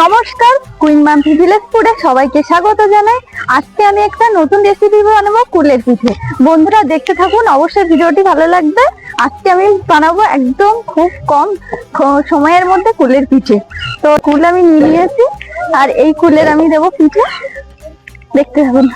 নমস্কার, queen Mampi village ফুডে সবাইকে স্বাগত জানাই। আজকে আমি একটা নতুন রেসিপি বানাবো কুলের পিঠে। বন্ধুরা, দেখতে থাকুন, অবশ্যই ভিডিওটি ভালো লাগবে। আজকে আমি বানাবো একদম খুব কম সময়ের মধ্যে কুলের পিঠে। তো কুল আমি নিয়ে নিয়েছি, আর এই কুলের আমি দেবো পিঠে। দেখতে থাকুন।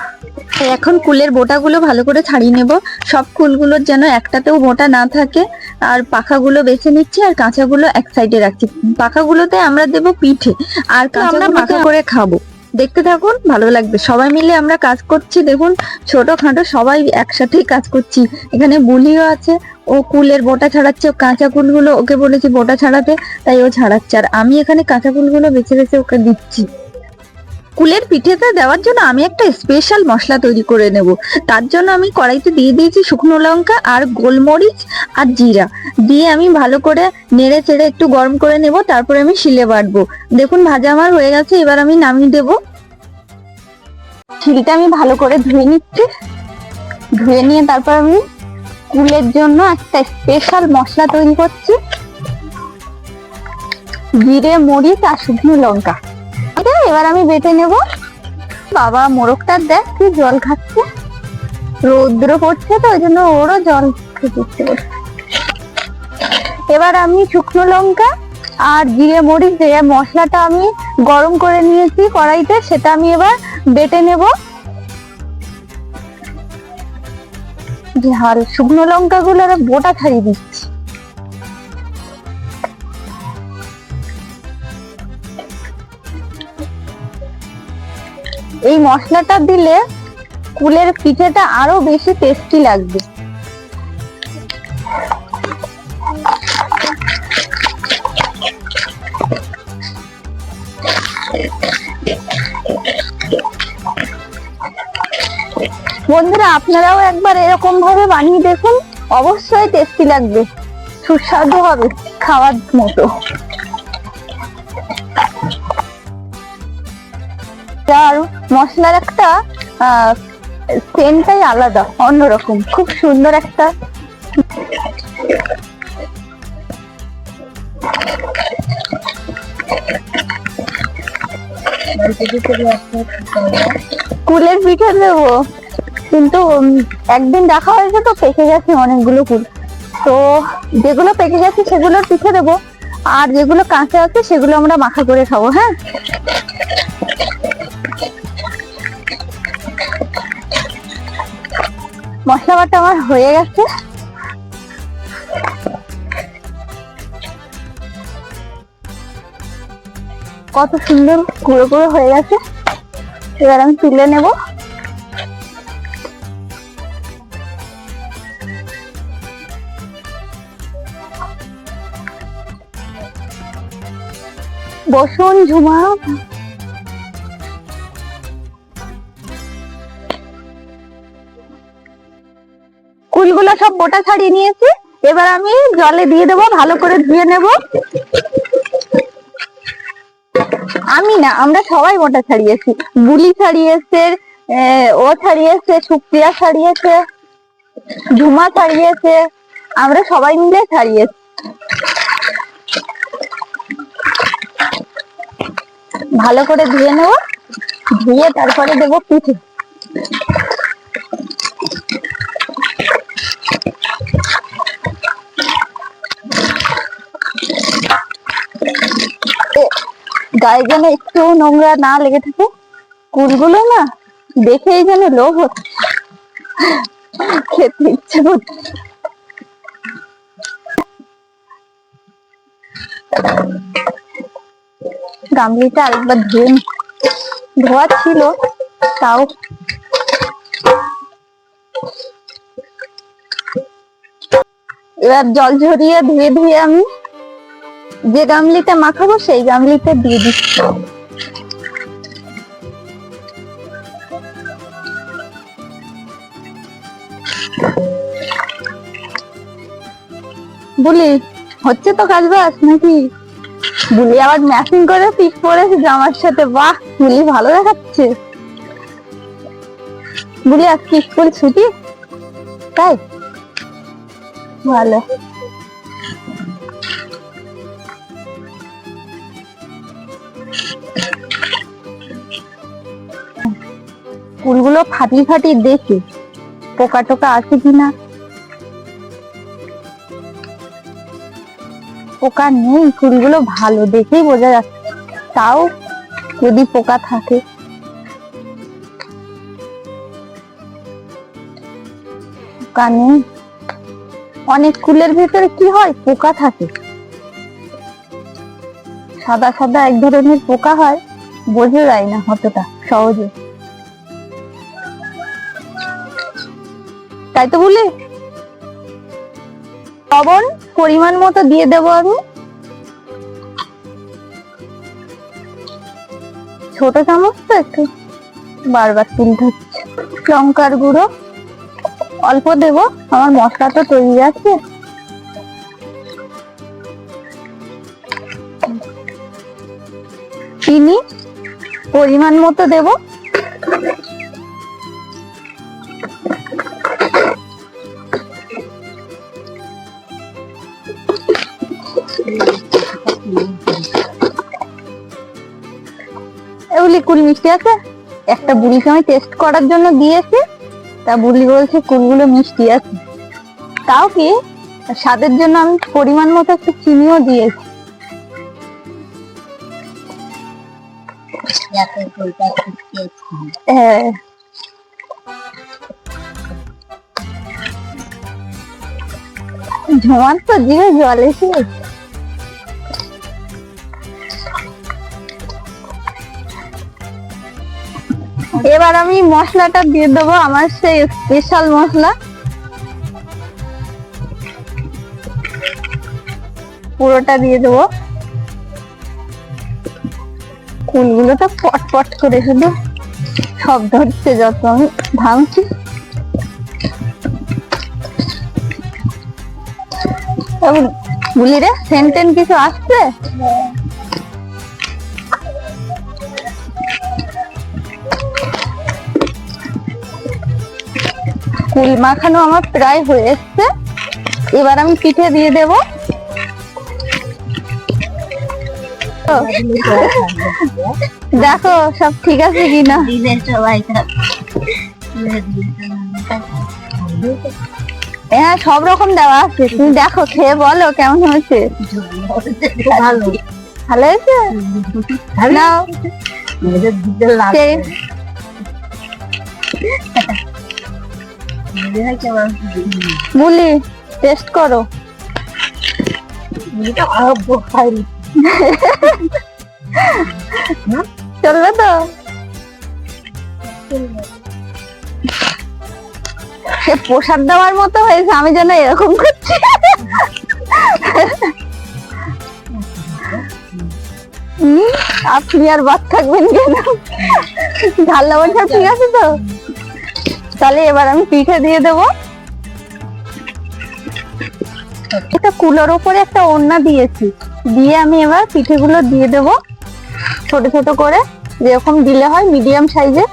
এখন কুলের বোটাগুলো ভালো করে ছাড়িয়ে নেব। সব কুলগুলোর যেন একটাতেও বোটা না থাকে। আর পাখাগুলো বেছে নিচ্ছি আর কাঁচাগুলো এক সাইডে রাখছি। পাখাগুলোতে আমরা দেব পিঠে। আর কাঁচা পাখা করে খাব। দেখতে থাকুন ভালো লাগবে। সবাই মিলে আমরা কাজ করছি। দেখুন ছোট খাটো সবাই একসাথেই কাজ করছি। এখানে বুলিও আছে। ও কুলের বোটা ছাড়াচ্ছে ও কাঁচা কুলগুলো ওকে বলেছি বোটা ছাড়াতে। তাই ও ছাড়াচ্ছে। আর আমি এখানে কাঁচা কুলগুলো বেছে বেছে ওকে দিচ্ছি। কুলের পিঠেতে দেওয়ার জন্য আমি একটা স্পেশাল মশলা তৈরি করে নেব। তার জন্য আমি কড়াইতে দিয়ে দিয়েছি শুকনো লঙ্কা আর গোলমরিচ আর জিরা। দিয়ে আমি ভালো করে নেড়ে চেড়ে একটু গরম করে নেব, তারপরে আমি শিলে বাটবো। দেখুন, ভাজা আমার হয়ে গেছে, এবার আমি নামিয়ে দেব। শিলটা আমি ভালো করে ধুয়ে নিচ্ছি। ধুয়ে নিয়ে তারপর আমি কুলের জন্য একটা স্পেশাল মশলা তৈরি করছি। জিরে, মরিচ আর শুকনো লঙ্কা। এটা এবার আমি বেটে নেব। বাবা মোরগটার দেখ, কি জল খাচ্ছে। রৌদ্র পড়ছে তো, ওই জন্য ওরও জল খেতে। এবার আমি শুকনো লঙ্কা আর জিরে মরিচ দিয়ে মশলাটা আমি গরম করে নিয়েছি কড়াইতে, সেটা আমি এবার বেটে নেব। ঝাল শুকনো লঙ্কা গুলো বোটা ছাড়িয়ে দিচ্ছি। এই মশলাটা দিলে কুলের পিঠেটা আরও বেশি টেস্টি লাগবে। বন্ধুরা, আপনারাও একবার এরকম ভাবে বানিয়ে দেখুন। অবশ্যই টেস্টি লাগবে। সুস্বাদু হবে খাওয়ার মতো। আর মশলার একটা সেন্টটাই আলাদা, অন্যরকম। খুব সুন্দর একটা। কুলের পিঠে দেবো, কিন্তু একদিন দেখা হয়েছে তো, পেকে গেছে অনেকগুলো কুল। তো, যেগুলো পেকে গেছে সেগুলোর পিঠে দেবো, আর যেগুলো কাঁচা আছে সেগুলো আমরা মাখা করে খাব হ্যাঁ? মশলা বাটা আমার হয়ে গেছে। কত সুন্দর গুঁড়ো গুঁড়ো হয়ে গেছে। এবার আমি তুলে নেব। বসুন ঝুমা। কুলগুলো সব বোটা ছাড়িয়ে নিয়েছি। এবার আমি জলে দিয়ে দেবো, ভালো করে ধুয়ে নেব। আমি না, আমরা সবাই ছাড়িয়েছি। বুলি ছাড়িয়েছে ও ছাড়িয়েছে, সুপ্রিয়া ছাড়িয়েছে, ঝুমা ছাড়িয়েছে, আমরা সবাই মিলে ছাড়িয়েছি। ভালো করে ধুয়ে নেব, ধুয়ে তারপরে দেবো পিঠে। গায়ে যেন একটু নোংরা না লেগে থাকে। কুলগুলো না দেখেই যেন লোভ হচ্ছে। খেতে ইচ্ছে করছে। গামলিটা আরেকবার ধুয়ে। ধোয়া ছিল, তাও এবার জল ঝরিয়ে ধুয়ে ধুয়ে আমি যে গামলিতে মাখাবো, সেই গামলিতে দিয়ে দিচ্ছি। বলি, হচ্ছে তো কাজ বাস নাকি? বুলি, আবার ম্যাচিং করে পিক পরেছে জামার সাথে। বাহ, বুলি, ভালো দেখাচ্ছে। বুলি, আজকে স্কুল ছুটি? তাই? ভালো। ফুলগুলো ফাটি ফাটি দেখি। পোকা টোকা আছে কিনা? পোকা নেই ফুলগুলো ভালো দেখেই বোঝা যাচ্ছে। তাও যদি পোকা থাকে। পোকা নেই। অনেক ফুলের ভেতরে কি হয়? পোকা থাকে। সাদা সাদা এক ধরনের পোকা হয়। বোঝা যায় না অতটা সহজে। তাই তো বলি লবণ পরিমাণ মতো দিয়ে দেবো আমি। ছোট চামচ তো একটু। বারবার তুলতে হচ্ছে লঙ্কার গুঁড়ো। অল্প দেব। আমার মশলা তো তৈরি আছে। চিনি পরিমাণ মতো দেব। কুল মিষ্টি আছে? একটা বুড়িকে আমি টেস্ট করার জন্য দিয়েছি, তা বুড়ি বলছে কুলগুলো মিষ্টি আছে। তাও কি? স্বাদের জন্য আমি পরিমাণ মতো একটু চিনিও দিয়েছি। ফুটকে হ্যাঁ তো জিভে জল এসে এবার আমি মশলাটা দিয়ে দেবো আমার সেই স্পেশাল মশলা। পুরোটা দিয়ে দেবো। ফুলগুলো তো পট পট করে শুধু শব্দ হচ্ছে যত আমি ভাঙছি বলি রে সেন্টেন কিছু আসছে? মাখানো আমার প্রায় হয়ে এসছে। এবার আমি পিঠে দিয়ে দেব। দেখো সব ঠিক আছে কিনা? হ্যাঁ সব রকম দেওয়া আছে। তুমি দেখো খেয়ে বলো কেমন হয়েছে? ভালো ভালো হয়েছে? নাও। বুলি টেস্ট করো চলবে তো? সে প্রসাদ দেওয়ার মতো হয়েছে, আমি যেন এরকম করছি। আপনি আর বাদ থাকবেন কেন? ঝাল লবণ ঠিক আছে তো? তাহলে এবার আমি পিঠে দিয়ে দেব। এটা কুলোর উপরে একটা ওড়না দিয়েছি। দিয়ে আমি এবার পিঠেগুলো দিয়ে দেব ছোট ছোট করে। যেরকম দিলে হয় মিডিয়াম সাইজে।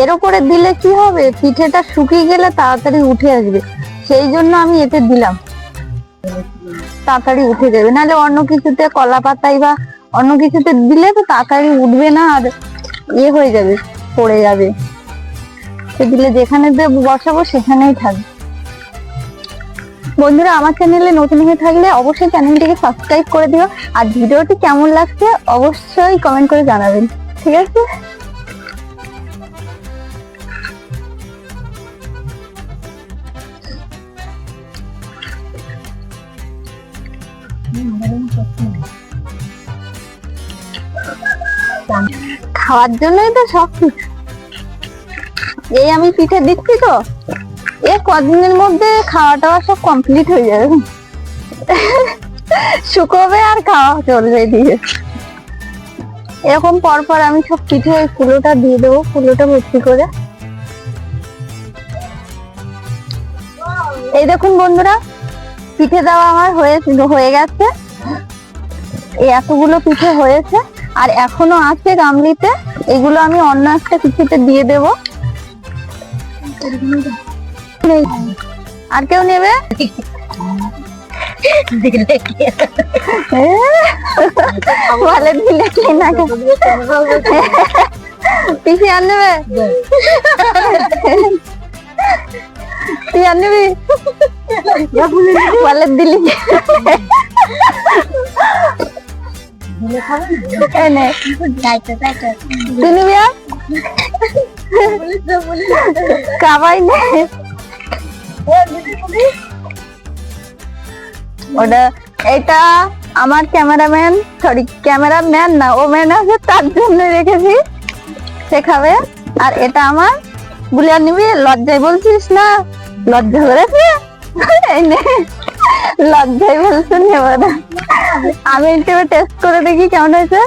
এর উপরে দিলে কি হবে? পিঠেটা শুকিয়ে গেলে তাড়াতাড়ি উঠে আসবে। সেই জন্য আমি এতে দিলাম। তাড়াতাড়ি উঠে যাবে। নাহলে অন্য কিছুতে কলা পাতাই বা অন্য কিছুতে দিলে তো তাড়াতাড়ি উঠবে না আর ইয়ে হয়ে যাবে, পড়ে যাবে। সে দিলে যেখানে বসাবো সেখানেই থাকবে। বন্ধুরা, আমার চ্যানেলে নতুন হয়ে থাকলে অবশ্যই চ্যানেলটিকে সাবস্ক্রাইব করে দিও। আর ভিডিওটি কেমন লাগছে অবশ্যই কমেন্ট করে জানাবেন। ঠিক আছে? খাওয়ার জন্যই তো সব কিছু। এই আমি পিঠে দিচ্ছি তো। এ কদিনের মধ্যে খাওয়া টাওয়া সব কমপ্লিট হয়ে যাবে। শুকোবে আর খাওয়া চলবে দিয়ে। এরকম পর পর আমি সব পিঠে ওই কুলোটা দিয়ে দেবো, কুলোটা ভর্তি করে। এই দেখুন বন্ধুরা পিঠে দেওয়া আমার হয়ে হয়ে গেছে। এতগুলো পিঠে হয়েছে। আর এখনও আছে গামলিতে। এগুলো আমি অন্য একটা কিছুতে দিয়ে দেব। আর কেউ নেবে? বলে দিলে কি না আর নেবে? তুই দিলি। নে, ওটা এটা আমার ক্যামেরাম্যান সরি ক্যামেরাম্যান না ও ম্যান আছে তার জন্য রেখেছি। সে খাবে। আর এটা আমার। বলে নিবি? লজ্জায় বলছিস না? লজ্জা করেছে এই নে লজ্জায় বলছে নেব আমি একটু টেস্ট করে দেখি কেমন হয়েছে।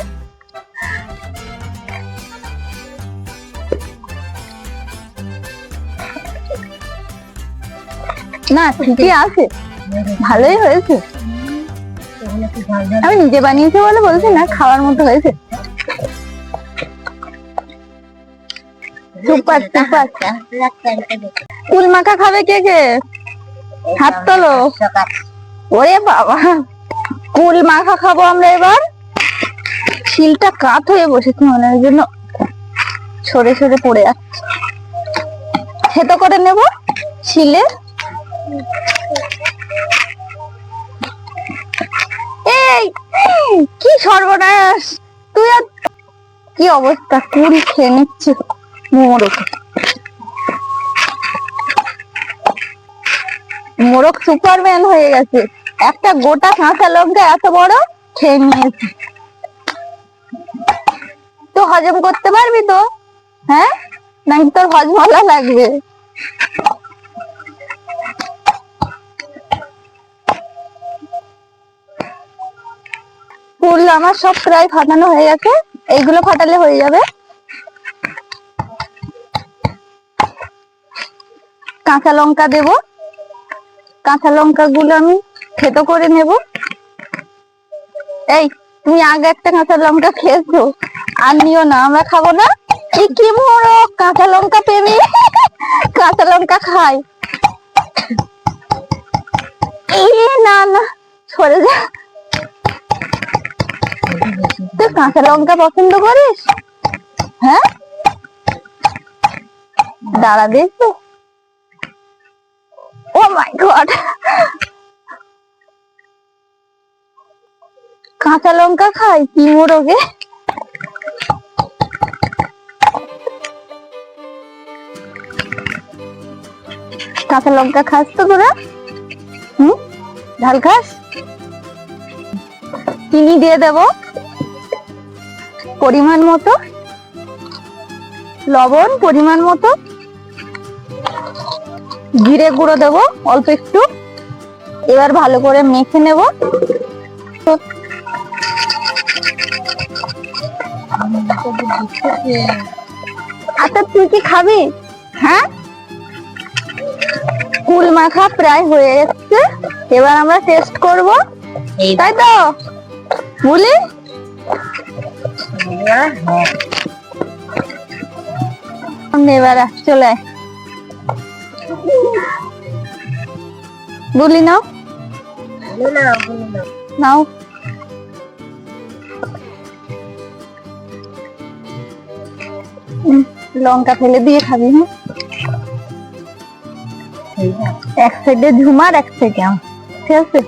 না, ঠিকই আছে। ভালোই হয়েছে। আমি নিজে বানিয়েছি বলে বলছি না, খাওয়ার মতো হয়েছে। Super super. কুল মাখা খাবে কে কে? হাত তোলো। ওরে বাবা। কুল মাখা খাব আমরা এবার। শিলটা কাত হয়ে বসেছে মনে হয় জন্য সরে সরে পড়ে যাচ্ছে। থেতো করে নেব শিলে। এই, কি সর্বনাশ। তুই আর কি অবস্থা? কুল খেয়ে নিচ্ছে। মোরক মোরক সুপারম্যান হয়ে গেছে। একটা গোটা কাঁচা লঙ্কা এত বড়, খেয়ে নিয়েছে। তো হজম করতে পারবি তো? হ্যাঁ? নাকি তোর হজমলা লাগবে? ফুল আমার সব প্রায় ফাটানো হয়ে গেছে। এইগুলো ফাটালে হয়ে যাবে। কাঁচা লঙ্কা দেব। কাঁচা লঙ্কা গুলো আমি থেতো করে নেব। এই, তুমি আগে একটা কাঁচা লঙ্কা খেয়েছো আর নিও না, আমরা খাব না। কি কি মোরক কাঁচা লঙ্কা পেবি কাঁচা লঙ্কা খাই। এই না না, সরে যা। তুই কাঁচা লঙ্কা পছন্দ করিস? হ্যাঁ? দাঁড়া দেখছ ও মাই গড কাঁচা লঙ্কা খাই কি মোরগে? কাঁচা লঙ্কা খাস তো তোরা? হুম? ঝাল খাস? চিনি দিয়ে দেব। পরিমাণ মতো। লবণ পরিমাণ মতো। জিরে গুঁড়ো দেব অল্প একটু। এবার ভালো করে মেখে নেব। আচ্ছা তুই কি খাবি? হ্যাঁ? কুল মাখা প্রায় হয়ে যাচ্ছে এবার আমরা টেস্ট করব। তাই তো? বলি হ্যাঁ। এবার চলে আয়। বলি নাও। নাও। লঙ্কা ফেলে দিয়ে খাবি হ্যাঁ। এক সাইডে ঝুমার, এক সাইডে ঠিক আছে?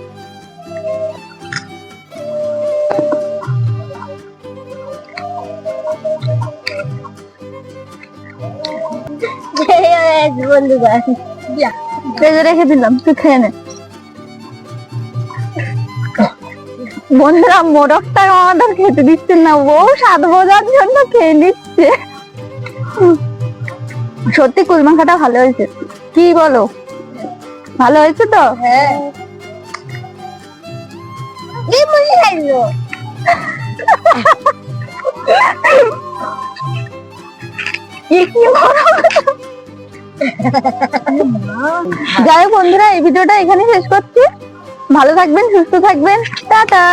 রেখে দিলাম তুই খেয়ে নে বন্ধুরা মোরগটা আমাদের খেতে দিচ্ছে না ও স্বাদ বোঝার জন্য খেয়ে নিচ্ছে সত্যি কুলমাখাটা ভালো হয়েছে কি বলো ভালো হয়েছে তো হ্যাঁ কি কি? যাই বন্ধুরা এই ভিডিওটা এখানে শেষ করছি। ভালো থাকবেন সুস্থ থাকবেন। টাটা!